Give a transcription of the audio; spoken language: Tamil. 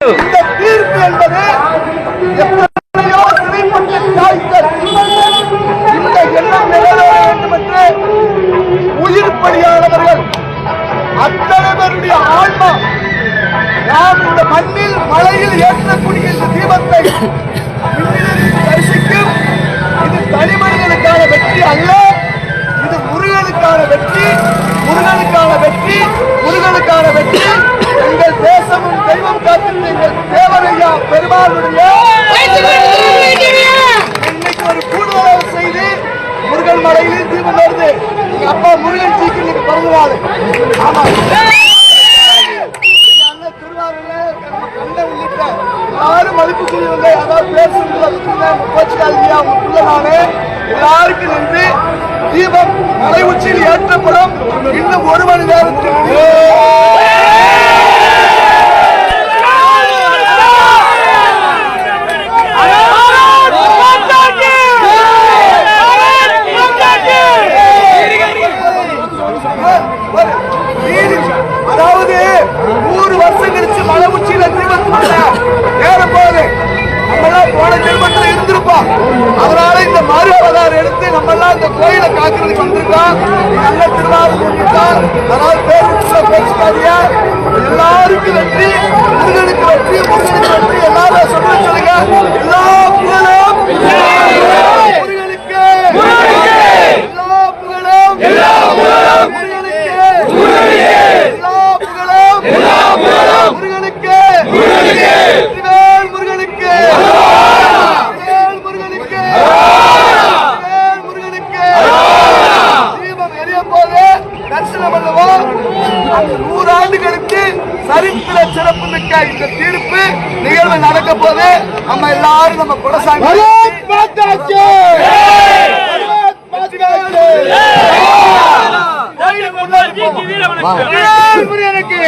இந்த தீர்ப்பு என்பது எத்தனையோ சிறைப்பட்ட தாய்கள் இந்த எண்ணம் நிறைவேற வேண்டும் என்று உயிர் பலியானவர்கள் அத்தனை பேருடைய ஆன்மா நாம் இந்த மண்ணில் மலையில் ஏற்றக்கூடிய இந்த தீபத்தை விண்ணிலிருந்து தரிசிக்கும்? இது தனி மனிதனுக்கான வெற்றி அல்ல. இது முருகனுக்கான வெற்றி முருகனுக்கான வெற்றி. தேவரையா இன்னைக்கு ஒரு கூடுதலாக செய்து முருகன் மலையிலே தீபம் வருது அப்பா முருகன் ஜிக்கு இன்னைக்கு பிறந்த ஆமா. அண்ணன் திருவாரூர்ல நம்ம கண்ணை உள்ளிட்ட கோச்சிக்காதீங்க அவங்க பிள்ளை எல்லாருக்கும் நன்றி. தீபம் மலை உச்சியில் ஏற்றப்படும். இன்னும் ஒரு மணி நேரத்தில் நூறு வருஷம் கழிச்சு மலை உச்சியில ஏற ஏறும் போது நம்ம போன ஜென்மத்துல இருந்திருப்போம். அதனால இந்த மறு அவதாரம் எடுத்து நம்ம எல்லாம் இந்த கோயிலை காக்கிறதுக்கு வந்திருக்கோம். நல்ல திருவாரூர் வந்திருக்கோம் அதனால பேருக்குள்ள பேசுக்காதியா எல்லாருக்கும் வெற்றி முருகனுக்கு வெற்றி முருகனுக்கு வெற்றி சிறப்பு மிக்க இந்த தீர்ப்பு நிகழ்வு நடக்க போது நம்ம எல்லாரும் நம்ம குலசாமி முருகனுக்கு